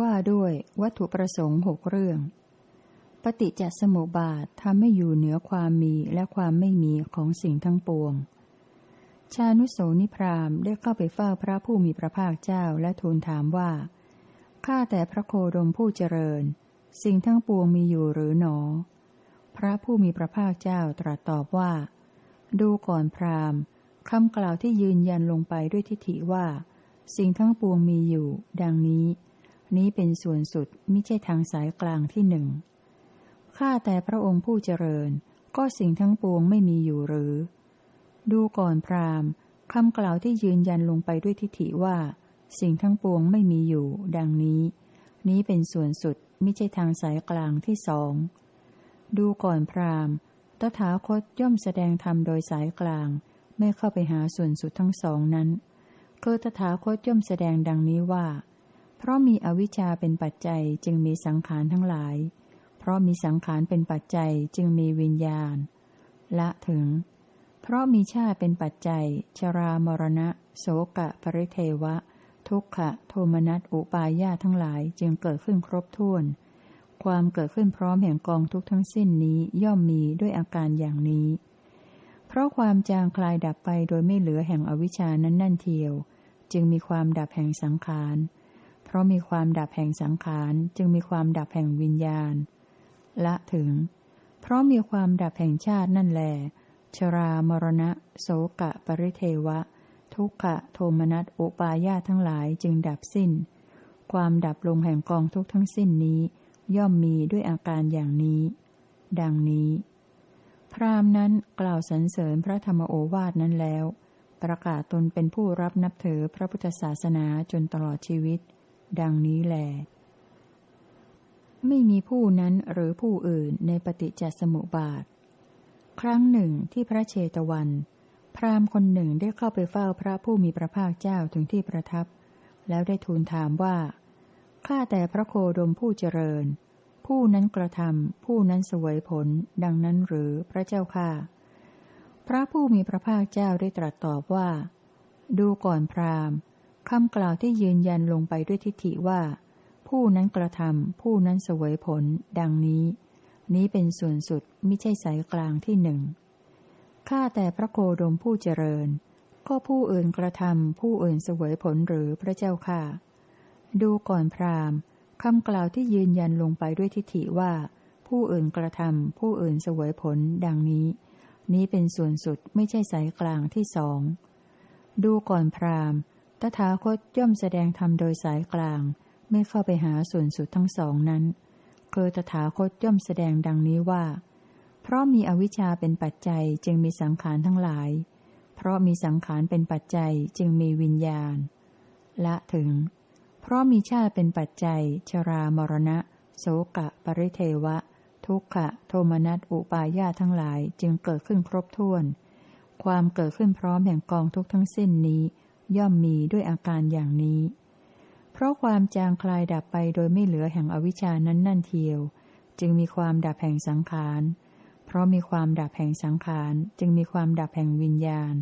ว่าด้วยวัตถุประสงค์หกเรื่อง ปฏิจจสมุปบาททำให้อยู่เหนือความมีและความไม่มีของสิ่งทั้งปวง ชานุโสนิพรามได้เข้าไปเฝ้าพระผู้มีพระภาคเจ้าและทูลถามว่า ข้าแต่พระโคดมผู้เจริญ สิ่งทั้งปวงมีอยู่หรือหนอ พระผู้มีพระภาคเจ้าตรัสตอบว่า ดูก่อนพรามคำกล่าวที่ยืนยันลงไปด้วยทิฏฐิว่า สิ่งทั้งปวงมีอยู่ ดังนี้ นี้เป็นส่วนสุดไม่ใช่ทางสายกลางที่หนึ่งข้าแต่พระองค์ผู้เจริญ ก็สิ่งทั้งปวงไม่มีอยู่หรือ ดูก่อนพรามคำกล่าวที่ยืนยันลงไปด้วยทิฏฐิว่า สิ่งทั้งปวงไม่มีอยู่ ดังนี้ นี้เป็นส่วนสุดไม่ใช่ทางสายกลางที่สองดูก่อนพรามตถาคตย่อมแสดงธรรมโดยสายกลาง ไม่เข้าไปหาส่วนสุดทั้งสองนั้น คือตถาคตย่อมแสดงดังนี้ว่า เพราะมีอวิชชาเป็นปัจจัยจึงมีสังขารทั้งหลาย เพราะมีสังขารเป็นปัจจัยจึงมีวิญญาณ ละถึง เพราะมีชาเป็นปัจจัย ชรามรณะ โสกะ ปริเทวะ ทุกขะ โทมนัสอุปายาทั้งหลายจึงเกิดขึ้นครบถ้วน ความเกิดขึ้นพร้อมแห่งกองทุกทั้งสิ้นนี้ย่อมมีด้วยอาการอย่างนี้ เพราะความจางคลายดับไปโดยไม่เหลือแห่งอวิชานั้นนั่นเทียว จึงมีความดับแห่งสังขาร เพราะมีความดับแห่งสังขาร จึงมีความดับแห่งวิญญาณ ละถึง เพราะมีความดับแห่งชาตินั่นแหลชรามรณะ โสกะปริเทวะ ทุกขะโทมนัสอุปายาทั้งหลายจึงดับสิ้น ความดับลงแห่งกองทุกทั้งสิ้นนี้ ย่อมมีด้วยอาการอย่างนี้ ดังนี้ พราหมณ์นั้นกล่าวสรรเสริญพระธรรมโอวาทนั้นแล้ว ประกาศตนเป็นผู้รับนับถือพระพุทธศาสนาจนตลอดชีวิต ดังนี้แหลไม่มีผู้นั้นหรือผู้อื่นในปฏิจจสมุปบาท ครั้งหนึ่งที่พระเชตวัน พราหมณ์คนหนึ่งได้เข้าไปเฝ้าพระผู้มีพระภาคเจ้าถึงที่ประทับ แล้วได้ทูลถามว่า ข้าแต่พระโคดมผู้เจริญ ผู้นั้นกระทำผู้นั้นสวยผล ดังนั้นหรือพระเจ้าค่ะ พระผู้มีพระภาคเจ้าได้ตรัสตอบว่า ดูก่อนพราหมณ์คำกล่าวที่ยืนยันลงไปด้วยทิฏฐิว่า ผู้นั้นกระทำผู้นั้นสวยผล ดังนี้ นี้เป็นส่วนสุดไม่ใช่สายกลางที่หนึ่งข้าแต่พระโคดมผู้เจริญ ก็ผู้อื่นกระทำผู้อื่นสวยผลหรือพระเจ้าค่ะ ดูก่อนพราหมณ์ คำกล่าวที่ยืนยันลงไปด้วยทิฏฐิว่า ผู้อื่นกระทำผู้อื่นเสวยผล ดังนี้ นี้เป็นส่วนสุดไม่ใช่สายกลางที่สอง ดูก่อนพราหมณ์ ตถาคตย่อมแสดงธรรมโดยสายกลาง ไม่เข้าไปหาส่วนสุดทั้งสองนั้น คือตถาคตย่อมแสดงดังนี้ว่า เพราะมีอวิชชาเป็นปัจจัยจึงมีสังขารทั้งหลาย เพราะมีสังขารเป็นปัจจัยจึงมีวิญญาณ ละถึง เพราะมีชาติเป็นปัจจัย ชรามรณะ โสกะ ปริเทวะ ทุกขะ โทมนัสอุปายาทั้งหลายจึงเกิดขึ้นครบถ้วน ความเกิดขึ้นพร้อมแห่งกองทุกทั้งสิ้นนี้ ย่อมมีด้วยอาการอย่างนี้ เพราะความจางคลายดับไปโดยไม่เหลือแห่งอวิชานั้นนั่นเทียว จึงมีความดับแห่งสังขาร เพราะมีความดับแห่งสังขาร จึงมีความดับแห่งวิญญาณ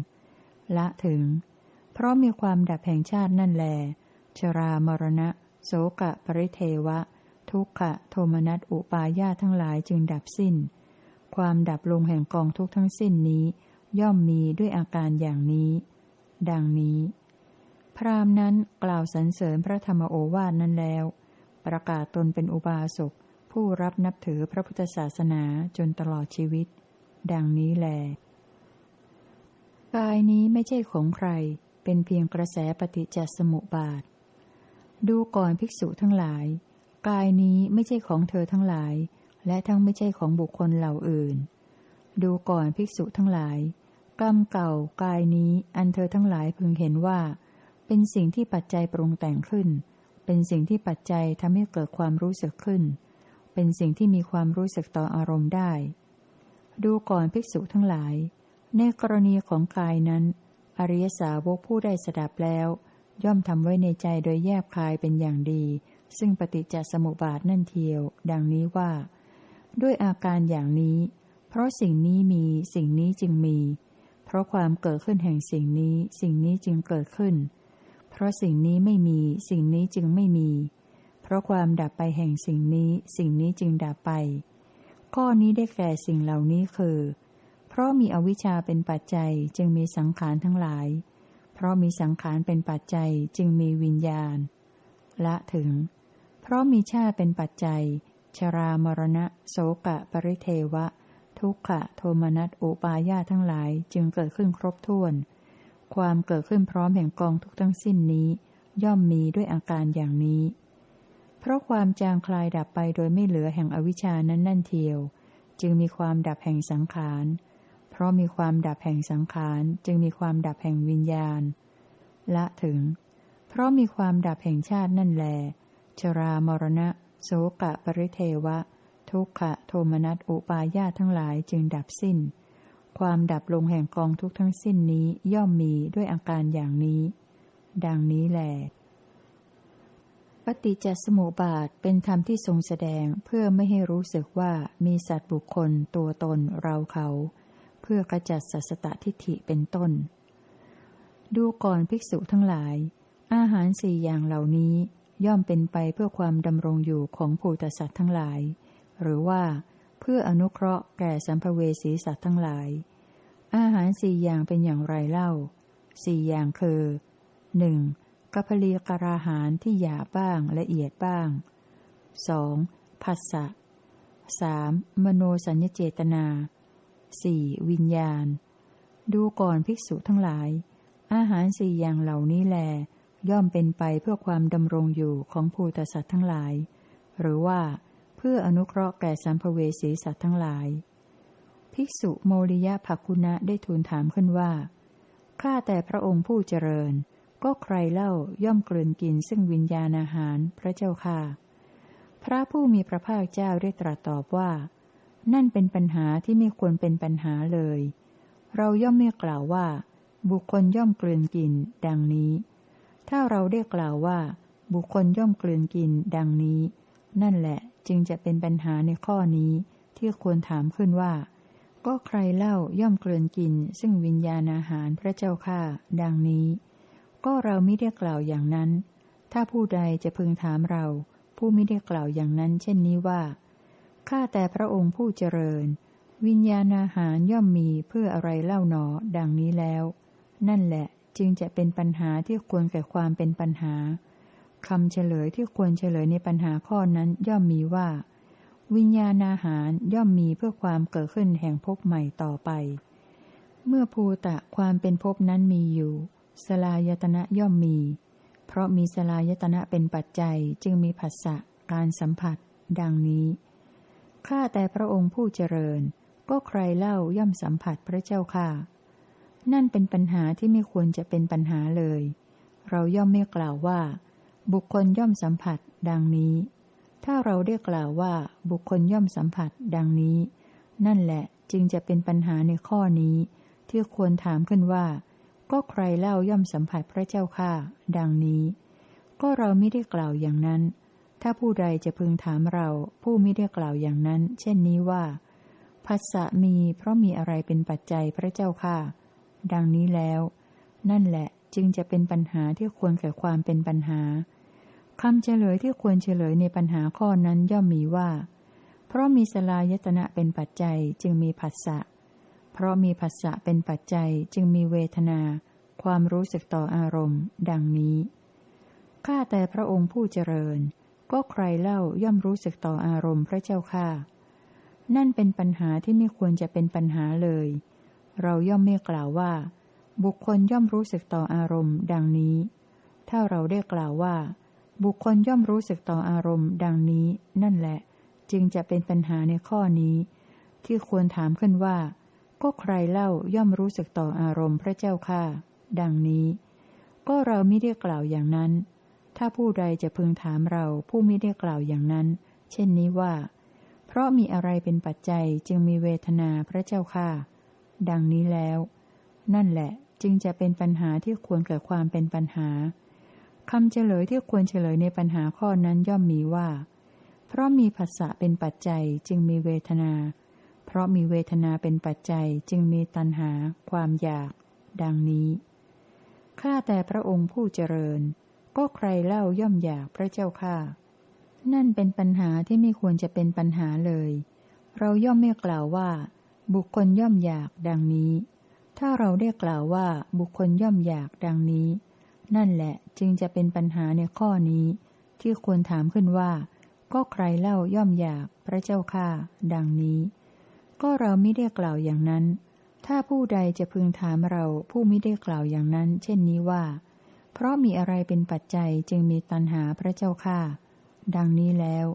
ละถึง เพราะมีความดับแห่งชาตินั่นแหละ ชรามรณะ โสกะปริเทวะ ทุกขะโทมนัสอุปายาทั้งหลายจึงดับสิ้น ความดับลงแห่งกองทุกทั้งสิ้นนี้ ย่อมมีด้วยอาการอย่างนี้ ดังนี้ พราหมณ์นั้นกล่าวสรรเสริญพระธรรมโอวาทนั้นแล้ว ประกาศตนเป็นอุบาสกผู้รับนับถือพระพุทธศาสนาจนตลอดชีวิต ดังนี้แล กายนี้ไม่ใช่ของใคร เป็นเพียงกระแสปฏิจจสมุปบาท ดูก่อนภิกษุทั้งหลาย กายนี้ไม่ใช่ของเธอทั้งหลาย และทั้งไม่ใช่ของบุคคลเหล่าอื่น ดูก่อนภิกษุทั้งหลาย กรรมเก่ากายนี้อันเธอทั้งหลายพึงเห็นว่า เป็นสิ่งที่ปัจจัยปรุงแต่งขึ้น เป็นสิ่งที่ปัจจัยทำให้เกิดความรู้สึกขึ้น เป็นสิ่งที่มีความรู้สึกต่ออารมณ์ได้ ดูก่อนภิกษุทั้งหลาย ในกรณีของกายนั้น อริยสาวกผู้ได้สดับแล้ว ย่อมทำไว้ในใจโดยแยบคายเป็นอย่างดี ซึ่งปฏิจจสมุปบาทนั่นเทียว ดังนี้ว่า ด้วยอาการอย่างนี้ เพราะสิ่งนี้มีสิ่งนี้จึงมี เพราะความเกิดขึ้นแห่งสิ่งนี้สิ่งนี้จึงเกิดขึ้น เพราะสิ่งนี้ไม่มีสิ่งนี้จึงไม่มี เพราะความดับไปแห่งสิ่งนี้สิ่งนี้จึงดับไป ข้อนี้ได้แก่สิ่งเหล่านี้คือ เพราะมีอวิชชาเป็นปัจจัยจึงมีสังขารทั้งหลาย เพราะมีสังขารเป็นปัจจัยจึงมีวิญญาณ ละถึง เพราะมีชาติเป็นปัจจัย ชรามรณะ โสกะ ปริเทวะ ทุกขะ โทมนัสอุปายาทั้งหลายจึงเกิดขึ้นครบถ้วน ความเกิดขึ้นพร้อมแห่งกองทุกทั้งสิ้นนี้ ย่อมมีด้วยอาการอย่างนี้ เพราะความจางคลายดับไปโดยไม่เหลือแห่งอวิชานั้นนั่นเทียว จึงมีความดับแห่งสังขาร เพราะมีความดับแห่งสังขารจึงมีความดับแห่งวิญญาณ ละถึง เพราะมีความดับแห่งชาตินั่นแล ชรามรณะ โสกะปริเทวะ ทุกขะโทมนัสอุปายาทั้งหลายจึงดับสิ้น ความดับลงแห่งกองทุกทั้งสิ้นนี้ย่อมมีด้วยอาการอย่างนี้ ดังนี้แหละปฏิจจสมุปบาทเป็นธรรมที่ทรงแสดงเพื่อไม่ให้รู้สึกว่ามีสัตว์บุคคลตัวตนเราเขา เพื่อกระจัดสัสตทิฏฐิเป็นต้น ดูก่อนภิกษุทั้งหลาย อาหารสี่อย่างเหล่านี้ย่อมเป็นไปเพื่อความดำรงอยู่ของผูตสัตว์ทั้งหลาย หรือว่าเพื่ออนุเคราะห์แก่สัมภเวสีสัตว์ทั้งหลาย อาหารสี่อย่างเป็นอย่างไรเล่าสี่อย่างคือหนึ่งกัพลีกราหารที่หยาบบ้างละเอียดบ้าง 2. ผัสสะ 3. มโนสัญญเจตนา 4. วิญญาณ ดูก่อนภิกษุทั้งหลาย อาหารสี่อย่างเหล่านี้แล ย่อมเป็นไปเพื่อความดำรงอยู่ของภูตสัตว์ทั้งหลาย หรือว่า เพื่ออนุเคราะห์แก่สัมภเวสีสัตว์ทั้งหลาย ภิกษุโมริยะภักุณะได้ทูลถามขึ้นว่า ข้าแต่พระองค์ผู้เจริญ ก็ใครเล่าย่อมกลืนกินซึ่งวิญญาณอาหารพระเจ้าค่ะ พระผู้มีพระภาคเจ้าได้ตรัสตอบว่า นั่นเป็นปัญหาที่ไม่ควรเป็นปัญหาเลย เราย่อมไม่กล่าวว่า บุคคลย่อมกลืนกิน ดังนี้ ถ้าเราได้กล่าวว่า บุคคลย่อมกลืนกิน ดังนี้ นั่นแหละจึงจะเป็นปัญหาในข้อนี้ ที่ควรถามขึ้นว่า ก็ใครเล่าย่อมกลืนกิน ซึ่งวิญญาณอาหารพระเจ้าค่ะดังนี้ ก็เราไม่ได้กล่าวอย่างนั้น ถ้าผู้ใดจะพึงถามเรา ผู้ไม่ได้กล่าวอย่างนั้น เช่นนี้ว่า ข้าแต่พระองค์ผู้เจริญ วิญญาณอาหารย่อมมีเพื่ออะไรเล่าหนอ ดังนี้แล้ว นั่นแหละจึงจะเป็นปัญหาที่ควรแก่ความเป็นปัญหาคำเฉลยที่ควรเฉลยในปัญหาข้อนั้นย่อมมีว่า วิญญาณอาหารย่อมมีเพื่อความเกิดขึ้นแห่งภพใหม่ต่อไป เมื่อภูตะความเป็นภพนั้นมีอยู่ สลายตนะย่อมมี เพราะมีสลายตนะเป็นปัจจัยจึงมีผัสสะการสัมผัส ดังนี้ ข้าแต่พระองค์ผู้เจริญ ก็ใครเล่าย่อมสัมผัสพระเจ้าค่ะ นั่นเป็นปัญหาที่ไม่ควรจะเป็นปัญหาเลย เราย่อมไม่กล่าวว่า บุคคลย่อมสัมผัส ดังนี้ ถ้าเราได้กล่าวว่าบุคคลย่อมสัมผัส ดังนี้ นั่นแหละจึงจะเป็นปัญหาในข้อนี้ ที่ควรถามขึ้นว่า ก็ใครเล่าย่อมสัมผัสพระเจ้าข้าดังนี้ ก็เราไม่ได้กล่าวอย่างนั้น ถ้าผู้ใดจะพึงถามเรา ผู้ไม่ได้กล่าวอย่างนั้น เช่นนี้ว่าภัสสะมีเพราะมีอะไรเป็นปัจจัยพระเจ้าข้าดังนี้แล้ว นั่นแหละจึงจะเป็นปัญหาที่ควรแก่ความเป็นปัญหาคำเฉลยที่ควรเฉลยในปัญหาข้อนั้นย่อมมีว่า เพราะมีสลายตนะเป็นปัจจัยจึงมีผัสสะ เพราะมีผัสสะเป็นปัจจัยจึงมีเวทนา ความรู้สึกต่ออารมณ์ ดังนี้ ข้าแต่พระองค์ผู้เจริญ ก็ใครเล่าย่อมรู้สึกต่ออารมณ์พระเจ้าข้านั่นเป็นปัญหาที่ไม่ควรจะเป็นปัญหาเลย เราย่อมไม่กล่าวว่า บุคคลย่อมรู้สึกต่ออารมณ์ ดังนี้ ถ้าเราได้กล่าวว่า บุคคลย่อมรู้สึกต่ออารมณ์ ดังนี้ นั่นแหละ จึงจะเป็นปัญหาในข้อนี้ ที่ควรถามขึ้นว่า ก็ใครเล่าย่อมรู้สึกต่ออารมณ์พระเจ้าค่าดังนี้ ก็เราไม่ได้กล่าวอย่างนั้น ถ้าผู้ใดจะพึงถามเราผู้ไม่ได้กล่าวอย่างนั้น เช่นนี้ว่า เพราะมีอะไรเป็นปัจจัยจึงมีเวทนาพระเจ้าค่าดังนี้แล้ว นั่นแหละจึงจะเป็นปัญหาที่ควรเกิดความเป็นปัญหาคำเฉลยที่ควรเฉลยในปัญหาข้อนั้นย่อมมีว่า เพราะมีภาษะเป็นปัจจัยจึงมีเวทนา เพราะมีเวทนาเป็นปัจจัยจึงมีตัณหา ความอยาก ดังนี้ข้าแต่พระองค์ผู้เจริญ ก็ใครเล่าย่อมอยากพระเจ้าข้านั่นเป็นปัญหาที่ไม่ควรจะเป็นปัญหาเลย เราย่อมไม่กล่าวว่า บุคคลย่อมอยากดังนี้ ถ้าเราได้กล่าวว่าบุคคลย่อมอยากดังนี้ นั่นแหละจึงจะเป็นปัญหาในข้อนี้ ที่ควรถามขึ้นว่า ก็ใครเล่าย่อมอยากพระเจ้าข้าดังนี้ ก็เราไม่ได้กล่าวอย่างนั้น ถ้าผู้ใดจะพึงถามเราผู้ไม่ได้กล่าวอย่างนั้น เช่นนี้ว่า เพราะมีอะไรเป็นปัจจัยจึงมีตัณหาพระเจ้าข้าดังนี้แล้ว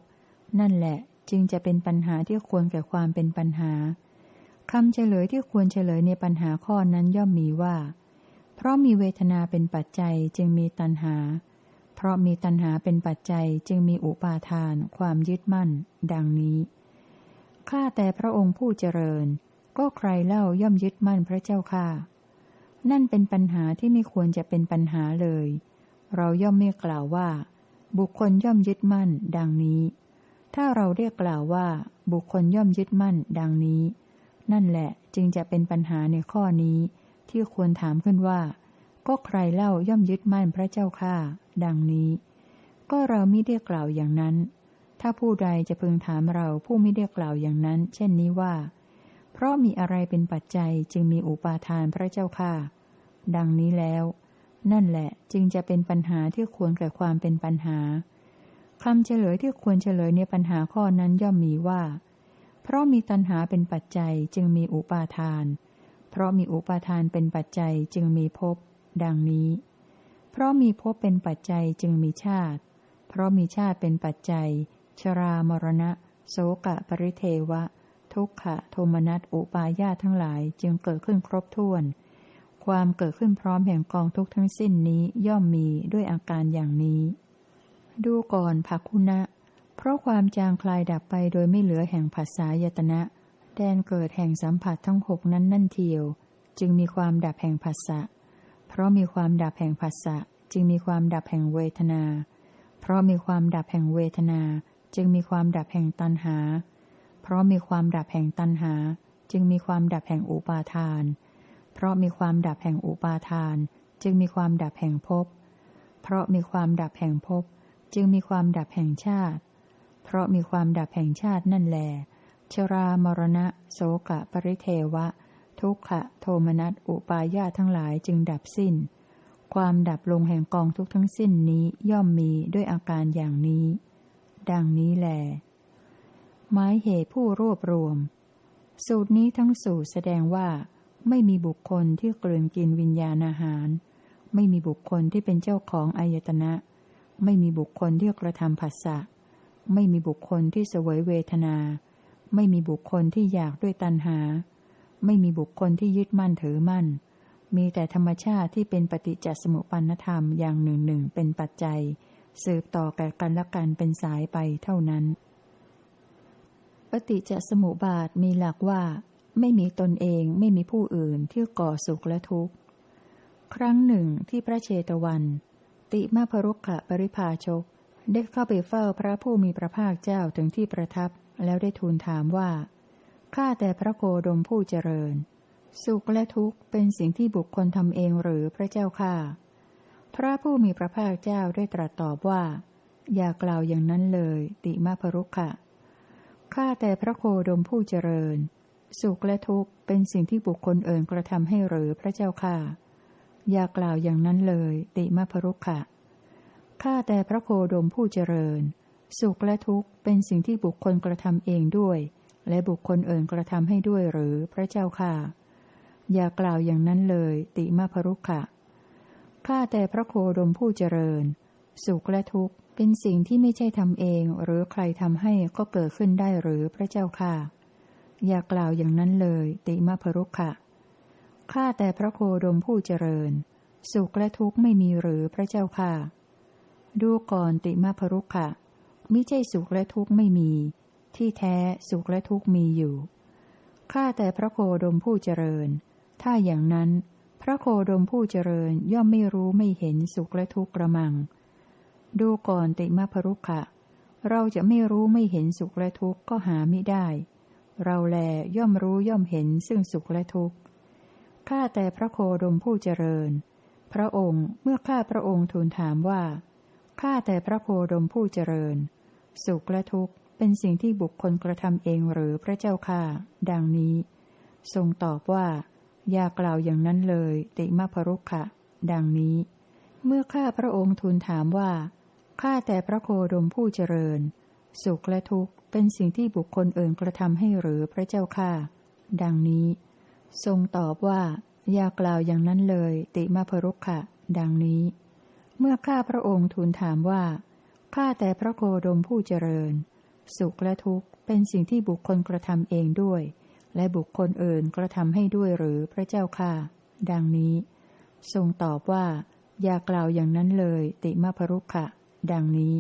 นั่นแหละจึงจะเป็นปัญหาที่ควรแก่ความเป็นปัญหาคำเฉลยที่ควรเฉลยในปัญหาข้อนั้นย่อมมีว่า เพราะมีเวทนาเป็นปัจจัยจึงมีตัณหา เพราะมีตัณหาเป็นปัจจัยจึงมีอุปาทาน ความยึดมั่น ดังนี้ ข้าแต่พระองค์ผู้เจริญ ก็ใครเล่าย่อมยึดมั่นพระเจ้าข้า นั่นเป็นปัญหาที่ไม่ควรจะเป็นปัญหาเลย เราย่อมไม่กล่าวว่า บุคคลย่อมยึดมั่น ดังนี้ ถ้าเราเรียกกล่าวว่า บุคคลย่อมยึดมั่น ดังนี้ นั่นแหละจึงจะเป็นปัญหาในข้อนี้ ที่ควรถามขึ้นว่า ก็ใครเล่าย่อมยึดมั่นพระเจ้าข้าดังนี้ ก็เราไม่ได้กล่าวอย่างนั้น ถ้าผู้ใดจะพึงถามเราผู้ไม่ได้กล่าวอย่างนั้น เช่นนี้ว่า เพราะมีอะไรเป็นปัจจัยจึงมีอุปาทานพระเจ้าข้าดังนี้แล้ว นั่นแหละจึงจะเป็นปัญหาที่ควรแก่ความเป็นปัญหาคำเฉลยที่ควรเฉลยในปัญหาข้อนั้นย่อมมีว่า เพราะมีตัณหาเป็นปัจจัยจึงมีอุปาทาน เพราะมีอุปาทานเป็นปัจจัยจึงมีภพ ดังนี้ เพราะมีภพเป็นปัจจัยจึงมีชาติ เพราะมีชาติเป็นปัจจัย ชรามรณะ โสกะปริเทวะ ทุกขะโทมนัสอุปายาทั้งหลายจึงเกิดขึ้นครบถ้วน ความเกิดขึ้นพร้อมแห่งกองทุกทั้งสิ้นนี้ย่อมมีด้วยอาการอย่างนี้ ดูก่อนภคุณะ เพราะความจางคลายดับไปโดยไม่เหลือแห่งภาษายตนะ แดนเกิดแห่งสัมผัสทั้งหกนั้นนั่นเทียว จึงมีความดับแห่งภาษะเพราะมีความดับแห่งภาษะจึงมีความดับแห่งเวทนา เพราะมีความดับแห่งเวทนา จึงมีความดับแห่งตัณหา ราะมีความดับแห่งตัณหา จึงมีความดับแห่งอุปาทาน เพราะมีความดับแห่งอุปาทาน จึงมีความดับแห่งภพ เพราะมีความดับแห่งภพ จึงมีความดับแห่งชาติ เพราะมีความดับแห่งชาตินั่นแหลชรามรณะ โสกะปริเทวะ ทุกขะโทมนัสอุปายาทั้งหลายจึงดับสิ้น ความดับลงแห่งกองทุกทั้งสิ้นนี้ย่อมมีด้วยอาการอย่างนี้ ดังนี้แหละ หมายเหตุผู้รวบรวม สูตรนี้ทั้งสูตรแสดงว่า ไม่มีบุคคลที่กลืนกินวิญญาณอาหาร ไม่มีบุคคลที่เป็นเจ้าของอายตนะ ไม่มีบุคคลที่กระทำผัสสะ ไม่มีบุคคลที่เสวยเวทนา ไม่มีบุคคลที่อยากด้วยตัณหา ไม่มีบุคคลที่ยึดมั่นถือมั่น มีแต่ธรรมชาติที่เป็นปฏิจจสมุปปนธรรมอย่างหนึ่งหนึ่งเป็นปัจจัย สืบต่อแก่กันและกันเป็นสายไปเท่านั้น ปฏิจจสมุปบาทมีหลักว่า ไม่มีตนเองไม่มีผู้อื่นที่ก่อสุขและทุกข์ ครั้งหนึ่งที่พระเชตวัน ติมาพรุขะปริภาชก ได้เข้าไปเฝ้าพระผู้มีพระภาคเจ้าถึงที่ประทับแล้วได้ทูลถามว่า ข้าแต่พระโคดมผู้เจริญ สุขและทุกข์เป็นสิ่งที่บุคคลทำเองหรือพระเจ้าข้าพระผู้มีพระภาคเจ้าได้ตรัสตอบว่า อย่ากล่าวอย่างนั้นเลย ติมาพรุขะ ข้าแต่พระโคดมผู้เจริญ สุขและทุกข์เป็นสิ่งที่บุคคลเอื่นกระทำให้หรือพระเจ้าค่ะ อย่ากล่าวอย่างนั้นเลย ติมาพรุขะข้าแต่พระโคดมผู้เจริญ สุขและทุกข์เป็นสิ่งที่บุคคลกระทำเองด้วย และบุคคลเอื่นกระทำให้ด้วยหรือพระเจ้าค่ะ อย่ากล่าวอย่างนั้นเลย ติมาพรุขะข้าแต่พระโคดมผู้เจริญ สุขและทุกข์ เป็นสิ่งที่ไม่ใช่ทำเอง หรือใครทำให้ก็เกิดขึ้นได้หรือพระเจ้าค่ะ อย่ากล่าวอย่างนั้นเลย ติมะพรุขะข้าแต่พระโคดมผู้เจริญ สุขและทุกข์ไม่มีหรือพระเจ้าค่ะ ดูก่อนติมะพรุขะมิใช่สุขและทุกข์ไม่มี ที่แท้สุขและทุกข์มีอยู่ข้าแต่พระโคดมผู้เจริญ ถ้าอย่างนั้น พระโคดมผู้เจริญย่อมไม่รู้ไม่เห็นสุขและทุกข์กระมัง ดูก่อนติมะพรุขะ เราจะไม่รู้ไม่เห็นสุขและทุกข์ก็หาไม่ได้ เราแลย่อมรู้ย่อมเห็นซึ่งสุขและทุกข์ ข้าแต่พระโคดมผู้เจริญ พระองค์เมื่อข้าพระองค์ทูลถามว่า ข้าแต่พระโคดมผู้เจริญ สุขและทุกข์เป็นสิ่งที่บุคคลกระทำเองหรือพระเจ้าค่าดังนี้ ทรงตอบว่า อย่ากล่าวอย่างนั้นเลย ติมาพรุขะ ดังนี้ เมื่อข้าพระองค์ทูลถามว่า ข้าแต่พระโคดมผู้เจริญ สุขและทุกข์เป็นสิ่งที่บุคคลอื่นกระทำให้หรือพระเจ้าค่าดังนี้ ทรงตอบว่า อย่ากล่าวอย่างนั้นเลย ติมาพรุขะ ดังนี้ เมื่อข้าพระองค์ทูลถามว่าข้าแต่พระโคดมผู้เจริญ สุขและทุกข์เป็นสิ่งที่บุคคลกระทำเองด้วย และบุคคลอื่นกระทำให้ด้วยหรือพระเจ้าค่ะดังนี้ ทรงตอบว่า อย่ากล่าวอย่างนั้นเลย ติมาพรุขะ ดังนี้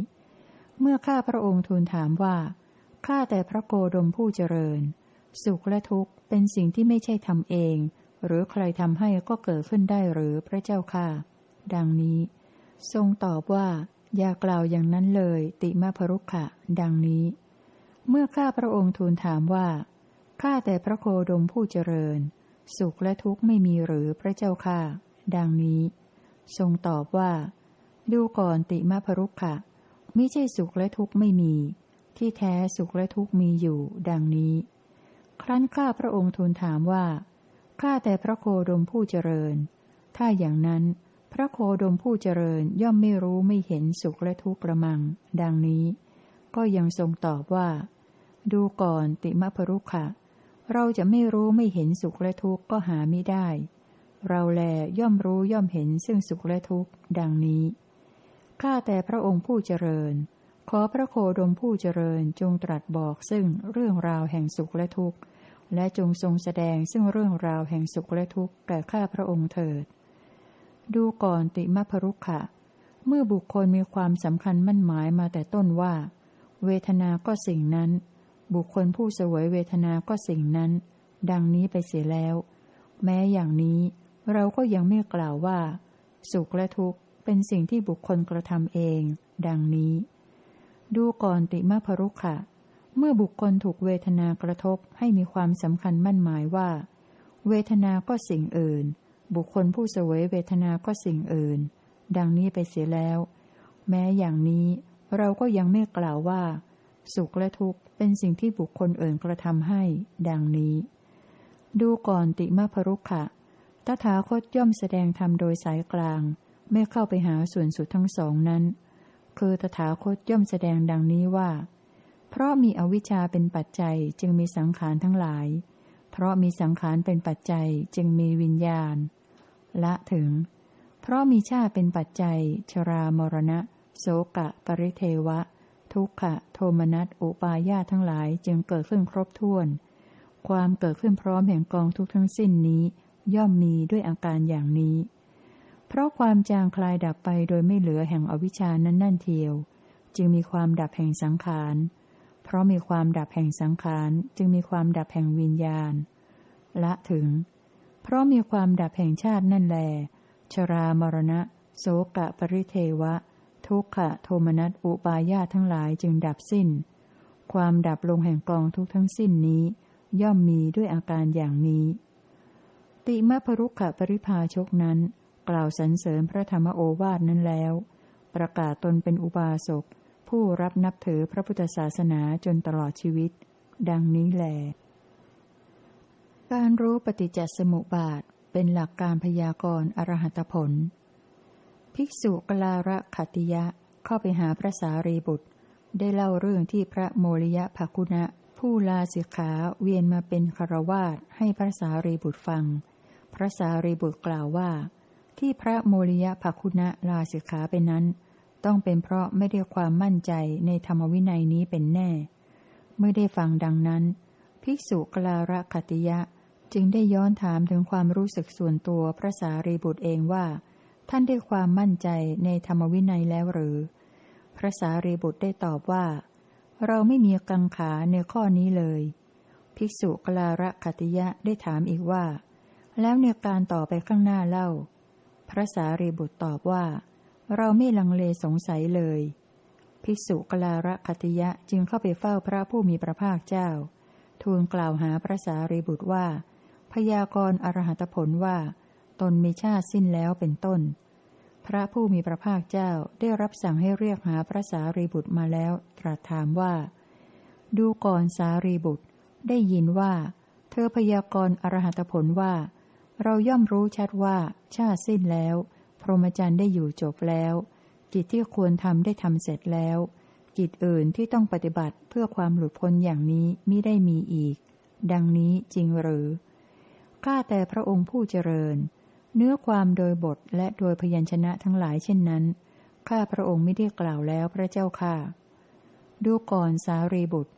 เมื่อข้าพระองค์ทูลถามว่า ข้าแต่พระโกดมผู้เจริญ สุขและทุกข์เป็นสิ่งที่ไม่ใช่ทำเอง หรือใครทำให้ก็เกิดขึ้นได้หรือพระเจ้าค่ะ ดังนี้ ทรงตอบว่า อย่ากล่าวอย่างนั้นเลย ติมาพรุขะ ดังนี้ เมื่อข้าพระองค์ทูลถามว่า ข้าแต่พระโคดมผู้เจริญ สุขและทุกข์ไม่มีหรือพระเจ้าค่ะ ดังนี้ ทรงตอบว่า ดูก่อนติมาพรุขะมิใช่สุขและทุกข์ไม่มี ที่แท้สุขและทุกข์มีอยู่ ดังนี้ ครั้นข้าพระองค์ทูลถามว่าข้าแต่พระโคดมผู้เจริญ ถ้าอย่างนั้น พระโคดมผู้เจริญย่อมไม่รู้ไม่เห็นสุขและทุกข์ประมัง ดังนี้ ก็ยังทรงตอบว่า ดูก่อนติมพรุขะเราจะไม่รู้ไม่เห็นสุขและทุกข์ก็หาไม่ได้ เราแลย่อมรู้ย่อมเห็นซึ่งสุขและทุกข์ ดังนี้ ข้าแต่พระองค์ผู้เจริญ ขอพระโคดมผู้เจริญจงตรัสบอกซึ่งเรื่องราวแห่งสุขและทุกข์ และจงทรงแสดงซึ่งเรื่องราวแห่งสุขและทุกข์แก่ข้าพระองค์เถิด ดูก่อนติมพรุขะ เมื่อบุคคลมีความสำคัญมั่นหมายมาแต่ต้นว่า เวทนาก็สิ่งนั้น บุคคลผู้เสวยเวทนาก็สิ่งนั้น ดังนี้ไปเสียแล้ว แม้อย่างนี้เราก็ยังไม่กล่าวว่า สุขและทุกข์ เป็นสิ่งที่บุคคลกระทำเอง ดังนี้ ดูก่อนติมพรุขะ เมื่อบุคคลถูกเวทนากระทบให้มีความสำคัญมั่นหมายว่า เวทนาก็สิ่งอื่น บุคคลผู้เสวยเวทนาก็สิ่งอื่น ดังนี้ไปเสียแล้ว แม้อย่างนี้เราก็ยังไม่กล่าวว่า สุขและทุกข์เป็นสิ่งที่บุคคลอื่นกระทำให้ ดังนี้ ดูก่อนติมาพรุขะตถาคตย่อมแสดงธรรมโดยสายกลาง ไม่เข้าไปหาส่วนสุดทั้งสองนั้น คือตถาคตย่อมแสดงดังนี้ว่า เพราะมีอวิชชาเป็นปัจจัยจึงมีสังขารทั้งหลาย เพราะมีสังขารเป็นปัจจัยจึงมีวิญญาณ ละถึง เพราะมีชาเป็นปัจจัย ชรามรณะ โสกะ ปริเทวะ ทุกขะ โทมนัสอุปาญาทั้งหลายจึงเกิดขึ้นครบถ้วน ความเกิดขึ้นพร้อมแห่งกองทุกทั้งสิ้นนี้ ย่อมมีด้วยอาการอย่างนี้ เพราะความจางคลายดับไปโดยไม่เหลือแห่งอวิชานั้นนั่นเทียว จึงมีความดับแห่งสังขาร เพราะมีความดับแห่งสังขารจึงมีความดับแห่งวิญญาณ ละถึง เพราะมีความดับแห่งชาตินั่นแล ชรามรณะ โสกะปริเทวะ ทุกขะโทมนัสอุปายาทั้งหลายจึงดับสิ้น ความดับลงแห่งกองทุกทั้งสิ้นนี้ ย่อมมีด้วยอาการอย่างนี้ ติมะพรุขะปริภาชกนั้น กล่าวสรรเสริญพระธรรมโอวาทนั้นแล้ว ประกาศตนเป็นอุบาสก ผู้รับนับถือพระพุทธศาสนาจนตลอดชีวิต ดังนี้แหลการรู้ปฏิจจสมุปบาทเป็นหลักการพยากรณ์อรหัตผล ภิกษุกลาระขัติยะเข้าไปหาพระสารีบุตร ได้เล่าเรื่องที่พระโมริยะภคุณะ ผู้ลาสิกขาเวียนมาเป็นคารวาสให้พระสารีบุตรฟัง พระสารีบุตรกล่าวว่า ที่พระโมริยะภคุณะลาสิกขาไปนั้น ต้องเป็นเพราะไม่ได้ความมั่นใจในธรรมวินัยนี้เป็นแน่เมื่อได้ฟังดังนั้น ภิกษุกลาระขัติยะจึงได้ย้อนถามถึงความรู้สึกส่วนตัวพระสารีบุตรเองว่า ท่านได้ความมั่นใจในธรรมวินัยแล้วหรือ พระสารีบุตรได้ตอบว่า เราไม่มีกังขาในข้อนี้เลย ภิกษุกลาระคติยะได้ถามอีกว่า แล้วในการต่อไปข้างหน้าเล่า พระสารีบุตรตอบว่า เราไม่ลังเลสงสัยเลย ภิกษุกลาระคติยะจึงเข้าไปเฝ้าพระผู้มีพระภาคเจ้า ทูลกล่าวหาพระสารีบุตรว่า พยากรณ์อรหัตผลว่า ตนมีชาติสิ้นแล้วเป็นต้น พระผู้มีพระภาคเจ้าได้รับสั่งให้เรียกหาพระสารีบุตรมาแล้ว ตรัสถามว่า ดูก่อนสารีบุตร ได้ยินว่า เธอพยากรณ์อรหัตผลว่า เราย่อมรู้ชัดว่า ชาติสิ้นแล้ว พรหมจรรย์ได้อยู่จบแล้ว กิจที่ควรทำได้ทำเสร็จแล้ว กิจอื่นที่ต้องปฏิบัติเพื่อความหลุดพ้นอย่างนี้มิได้มีอีก ดังนี้จริงหรือ ข้าแต่พระองค์ผู้เจริญ เนื้อความโดยบทและโดยพยัญชนะทั้งหลายเช่นนั้น ข้าพระองค์ไม่ได้กล่าวแล้วพระเจ้าค่ะ ดูก่อนสารีบุตร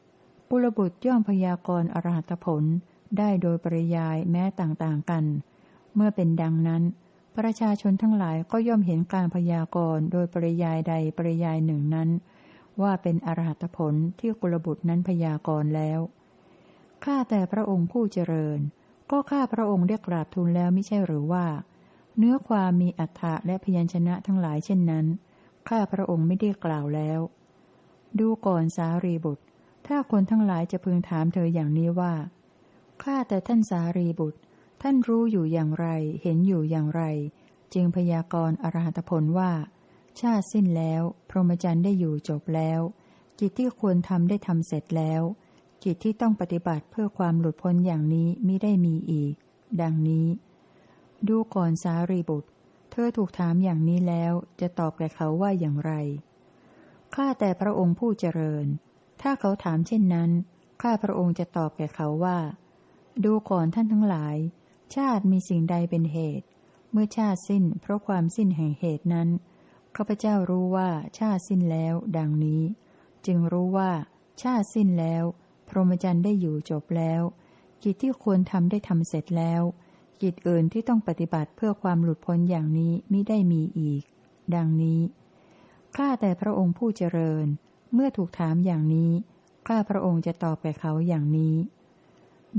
ปุรบุตรย่อมพยากรณ์อรหัตผลได้โดยปริยายแม้ต่างๆกัน เมื่อเป็นดังนั้น ประชาชนทั้งหลายก็ย่อมเห็นการพยากรณ์โดยปริยายใดปริยายหนึ่งนั้น ว่าเป็นอรหัตผลที่กุลบุตรนั้นพยากรณ์แล้ว ข้าแต่พระองค์ผู้เจริญ ก็ข้าพระองค์ได้กราบทูลแล้วไม่ใช่หรือว่า เนื้อความมีอัฏฐะและพยัญชนะทั้งหลายเช่นนั้น ข้าพระองค์ไม่ได้กล่าวแล้ว ดูก่อนสารีบุตร ถ้าคนทั้งหลายจะพึงถามเธออย่างนี้ว่าข้าแต่ท่านสารีบุตร ท่านรู้อยู่อย่างไร เห็นอยู่อย่างไร จึงพยากรณ์อรหัตผลว่า ชาติสิ้นแล้ว พรหมจรรย์ได้อยู่จบแล้วจิตที่ควรทำได้ทำเสร็จแล้วจิตที่ต้องปฏิบัติเพื่อความหลุดพ้นอย่างนี้มิได้มีอีก ดังนี้ ดูก่อนสารีบุตร เธอถูกถามอย่างนี้แล้วจะตอบแก่เขาว่าอย่างไร ข้าแต่พระองค์ผู้เจริญ ถ้าเขาถามเช่นนั้น ข้าพระองค์จะตอบแก่เขาว่า ดูก่อนท่านทั้งหลาย ชาติมีสิ่งใดเป็นเหตุ เมื่อชาติสิ้น เพราะความสิ้นแห่งเหตุนั้นข้าพเจ้ารู้ว่าชาติสิ้นแล้ว ดังนี้ จึงรู้ว่า ชาติสิ้นแล้ว พรหมจรรย์ได้อยู่จบแล้ว กิจที่ควรทำได้ทำเสร็จแล้ว กิจอื่นที่ต้องปฏิบัติเพื่อความหลุดพ้นอย่างนี้มิได้มีอีก ดังนี้ ข้าแต่พระองค์ผู้เจริญ เมื่อถูกถามอย่างนี้ ข้าพระองค์จะตอบแก่เขาอย่างนี้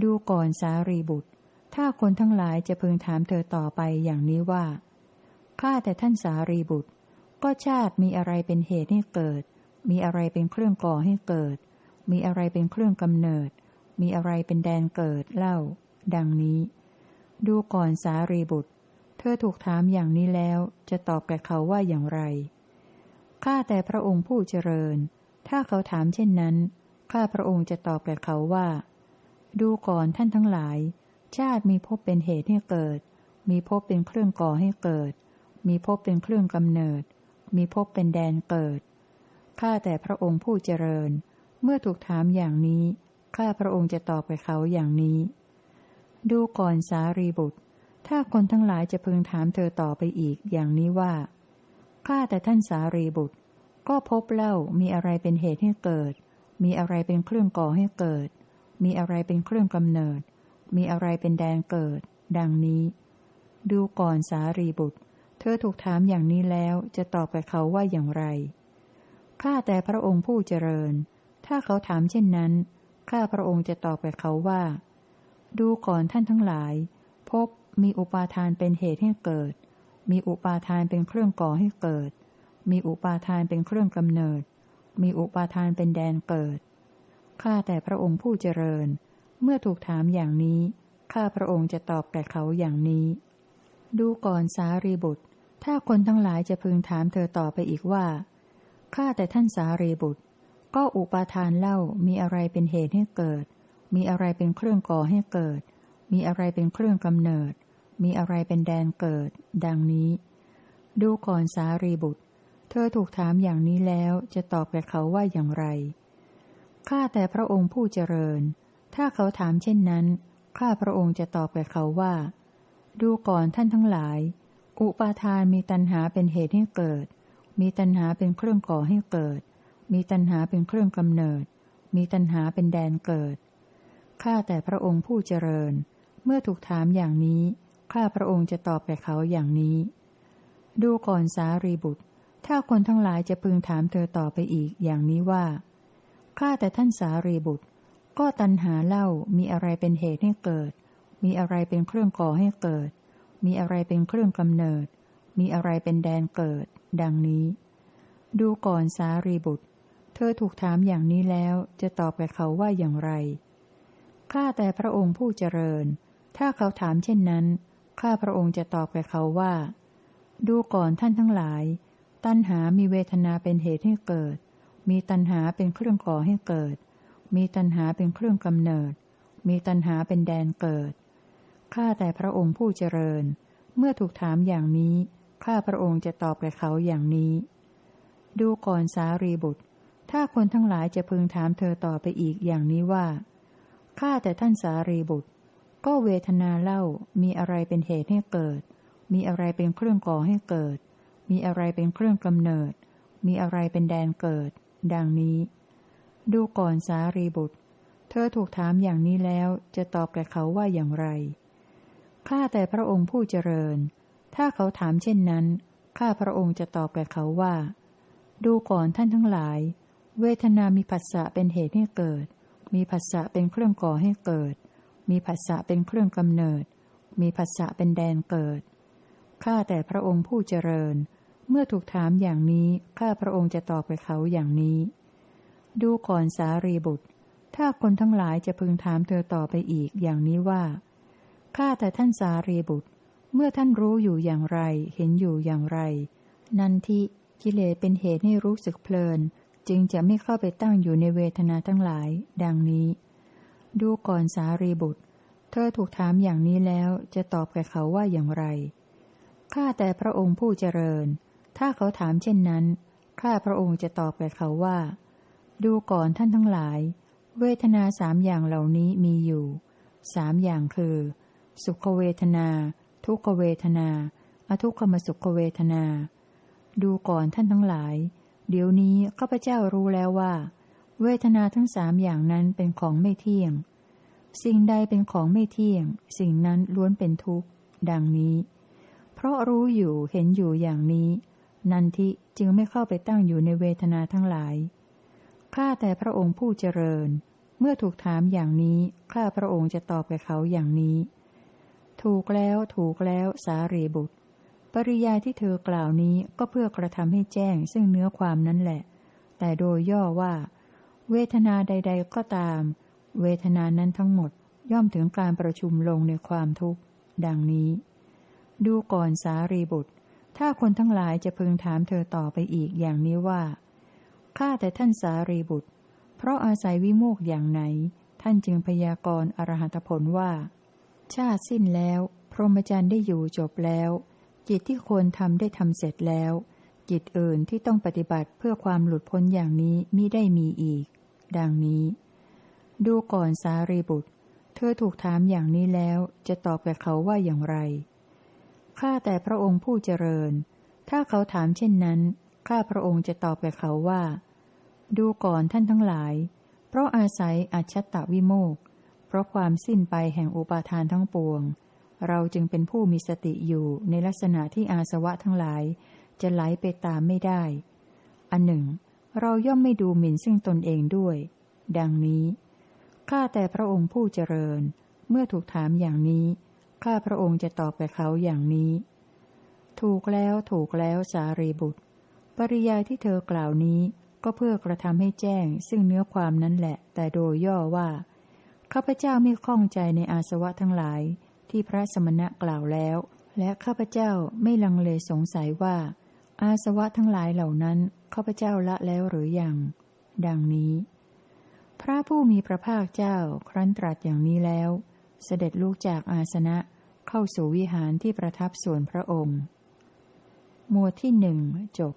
ดูก่อนสารีบุตร ถ้าคนทั้งหลายจะพึงถามเธอต่อไปอย่างนี้ว่า ข้าแต่ท่านสารีบุตร ก็ชาติมีอะไรเป็นเหตุให้เกิด มีอะไรเป็นเครื่องก่อให้เกิด มีอะไรเป็นเครื่องกำเนิด มีอะไรเป็นแดนเกิดเล่า ดังนี้ ดูก่อนสารีบุตร เธอถูกถามอย่างนี้แล้ว จะตอบแก่เขาว่าอย่างไร ข้าแต่พระองค์ผู้เจริญ ถ้าเขาถามเช่นนั้น ข้าพระองค์จะตอบแก่เขาว่า ดูก่อนท่านทั้งหลาย ชาติมีภพเป็นเหตุให้เกิด มีภพเป็นเครื่องก่อให้เกิด มีภพเป็นเครื่องกำเนิด มีภพเป็นแดนเกิด ข้าแต่พระองค์ผู้เจริญ เมื่อถูกถามอย่างนี้ ข้าพระองค์จะตอบแก่เขาอย่างนี้ ดูก่อนสารีบุตร ถ้าคนทั้งหลายจะพึงถามเธอต่อไปอีกอย่างนี้ว่า ข้าแต่ท่านสารีบุตร ก็พบเล่ามีอะไรเป็นเหตุให้เกิด มีอะไรเป็นเครื่องก่อให้เกิด มีอะไรเป็นเครื่องกำเนิด มีอะไรเป็นแดนเกิด ดังนี้ ดูก่อนสารีบุตร เธอถูกถามอย่างนี้แล้วจะตอบกับเขาว่าอย่างไร ข้าแต่พระองค์ผู้เจริญ ถ้าเขาถามเช่นนั้น ข้าพระองค์จะตอบกับเขาว่า ดูก่อนท่านทั้งหลาย พบมีอุปาทานเป็นเหตุให้เกิด มีอุปาทานเป็นเครื่องก่อให้เกิด มีอุปาทานเป็นเครื่องกำเนิด มีอุปาทานเป็นแดนเกิด ข้าแต่พระองค์ผู้เจริญ เมื่อถูกถามอย่างนี้ ข้าพระองค์จะตอบแก่เขาอย่างนี้ ดูก่อนสารีบุตร ถ้าคนทั้งหลายจะพึงถามเธอต่อไปอีกว่า ข้าแต่ท่านสารีบุตร ก็อุปาทานเล่ามีอะไรเป็นเหตุให้เกิด มีอะไรเป็นเครื่องก่อให้เกิด มีอะไรเป็นเครื่องกำเนิด มีอะไรเป็นแดนเกิด ดังนี้ ดูก่อนสารีบุตร เธอถูกถามอย่างนี้แล้วจะตอบแก่เขาว่าอย่างไร ข้าแต่พระองค์ผู้เจริญ ถ้าเขาถามเช่นนั้น ข้าพระองค์จะตอบแก่เขาว่า ดูก่อนท่านทั้งหลาย อุปาทานมีตัณหาเป็นเหตุให้เกิด มีตัณหาเป็นเครื่องก่อให้เกิด มีตัณหาเป็นเครื่องกำเนิด มีตัณหาเป็นแดนเกิด ข้าแต่พระองค์ผู้เจริญ เมื่อถูกถามอย่างนี้ ข้าพระองค์จะตอบแก่เขาอย่างนี้ ดูก่อนสารีบุตร ถ้าคนทั้งหลายจะพึงถามเธอต่อไปอีกอย่างนี้ว่า ข้าแต่ท่านสารีบุตร ก็ตัณหาเล่ามีอะไรเป็นเหตุให้เกิด มีอะไรเป็นเครื่องก่อให้เกิด มีอะไรเป็นเครื่องกำเนิด มีอะไรเป็นแดนเกิด ดังนี้ ดูก่อนสารีบุตร เธอถูกถามอย่างนี้แล้วจะตอบแก่เขาว่าอย่างไร ข้าแต่พระองค์ผู้เจริญ ถ้าเขาถามเช่นนั้น ข้าพระองค์จะตอบแก่เขาว่า ดูก่อนท่านทั้งหลาย ตัณหามีเวทนาเป็นเหตุให้เกิด มีตัณหาเป็นเครื่องก่อให้เกิด มีตัณหาเป็นเครื่องกำเนิด มีตัณหาเป็นแดนเกิด ข้าแต่พระองค์ผู้เจริญ เมื่อถูกถามอย่างนี้ ข้าพระองค์จะตอบแก่เขาอย่างนี้ ดูก่อนสารีบุตร ถ้าคนทั้งหลายจะพึงถามเธอต่อไปอีกอย่างนี้ว่า ข้าแต่ท่านสารีบุตร ก็เวทนาเล่า มีอะไรเป็นเหตุให้เกิด มีอะไรเป็นเครื่องก่อให้เกิด มีอะไรเป็นเครื่องกำเนิด มีอะไรเป็นแดนเกิด ดังนี้ ดูก่อนสารีบุตร เธอถูกถามอย่างนี้แล้วจะตอบแก่เขาว่าอย่างไร ข้าแต่พระองค์ผู้เจริญ ถ้าเขาถามเช่นนั้น ข้าพระองค์จะตอบแก่เขาว่า ดูก่อนท่านทั้งหลาย เวทนามีผัสสะเป็นเหตุให้เกิด มีผัสสะเป็นเครื่องก่อให้เกิด มีผัสสะเป็นเครื่องกำเนิด มีผัสสะเป็นแดนเกิด ข้าแต่พระองค์ผู้เจริญ เมื่อถูกถามอย่างนี้ ข้าพระองค์จะตอบไปเขาอย่างนี้ ดูก่อนสารีบุตร ถ้าคนทั้งหลายจะพึงถามเธอต่อไปอีกอย่างนี้ว่าข้าแต่ท่านสารีบุตร เมื่อท่านรู้อยู่อย่างไร เห็นอยู่อย่างไร นันทิกิเลสเป็นเหตุให้รู้สึกเพลิน จึงจะไม่เข้าไปตั้งอยู่ในเวทนาทั้งหลาย ดังนี้ ดูก่อนสารีบุตร เธอถูกถามอย่างนี้แล้วจะตอบแก่เขาว่าอย่างไรข้าแต่พระองค์ผู้เจริญ ถ้าเขาถามเช่นนั้นข้าพระองค์จะตอบแก่เขาว่า ดูก่อนท่านทั้งหลาย เวทนาสามอย่างเหล่านี้มีอยู่สามอย่างคือ สุขเวทนา ทุกเวทนา อทุกขมสุขเวทนา ดูก่อนท่านทั้งหลาย เดี๋ยวนี้ข้าพเจ้ารู้แล้วว่า เวทนาทั้งสามอย่างนั้นเป็นของไม่เที่ยง สิ่งใดเป็นของไม่เที่ยง สิ่งนั้นล้วนเป็นทุกข์ ดังนี้ เพราะรู้อยู่เห็นอยู่อย่างนี้ นันทิจึงไม่เข้าไปตั้งอยู่ในเวทนาทั้งหลาย ข้าแต่พระองค์ผู้เจริญ เมื่อถูกถามอย่างนี้ ข้าพระองค์จะตอบแก่เขาอย่างนี้ ถูกแล้ว ถูกแล้ว สารีบุตร ปริยายที่เธอกล่าวนี้ก็เพื่อกระทำให้แจ้งซึ่งเนื้อความนั้นแหละ แต่โดยย่อว่า เวทนาใด ๆ ก็ตาม เวทนานั้นทั้งหมดย่อมถึงการประชุมลงในความทุกข์ ดังนี้ ดูก่อนสารีบุตร ถ้าคนทั้งหลายจะพึงถามเธอต่อไปอีกอย่างนี้ว่า ข้าแต่ท่านสารีบุตร เพราะอาศัยวิโมกอย่างไหน ท่านจึงพยากรณ์อรหัตผลว่า ชาติสิ้นแล้ว พรหมจรรย์ได้อยู่จบแล้ว จิตที่ควรทำได้ทำเสร็จแล้ว จิตอื่นที่ต้องปฏิบัติเพื่อความหลุดพ้นอย่างนี้มิได้มีอีก ดังนี้ ดูก่อนสารีบุตร เธอถูกถามอย่างนี้แล้วจะตอบแก่เขาว่าอย่างไรข้าแต่พระองค์ผู้เจริญ ถ้าเขาถามเช่นนั้น ข้าพระองค์จะตอบแก่เขาว่า ดูก่อนท่านทั้งหลาย เพราะอาศัยอัจฉตวิโมก เพราะความสิ้นไปแห่งอุปาทานทั้งปวง เราจึงเป็นผู้มีสติอยู่ในลักษณะที่อาสวะทั้งหลาย จะไหลไปตามไม่ได้ อันหนึ่ง เราย่อมไม่ดูหมิ่นซึ่งตนเองด้วย ดังนี้ ข้าแต่พระองค์ผู้เจริญ เมื่อถูกถามอย่างนี้ ข้าพระองค์จะตอบแก่เขาอย่างนี้ ถูกแล้วถูกแล้วสารีบุตร ปริยายที่เธอกล่าวนี้ก็เพื่อกระทำให้แจ้ง ซึ่งเนื้อความนั้นแหละ แต่โดยย่อว่าข้าพเจ้าไม่คล่องใจในอาสวะทั้งหลาย ที่พระสมณะกล่าวแล้ว และข้าพเจ้าไม่ลังเลสงสัยว่า อาสวะทั้งหลายเหล่านั้นข้าพเจ้าละแล้วหรือยัง ดังนี้ พระผู้มีพระภาคเจ้าครั้นตรัสอย่างนี้แล้ว เสด็จลูกจากอาสนะเข้าสู่วิหารที่ประทับส่วนพระองค์ หมวดที่หนึ่งจบ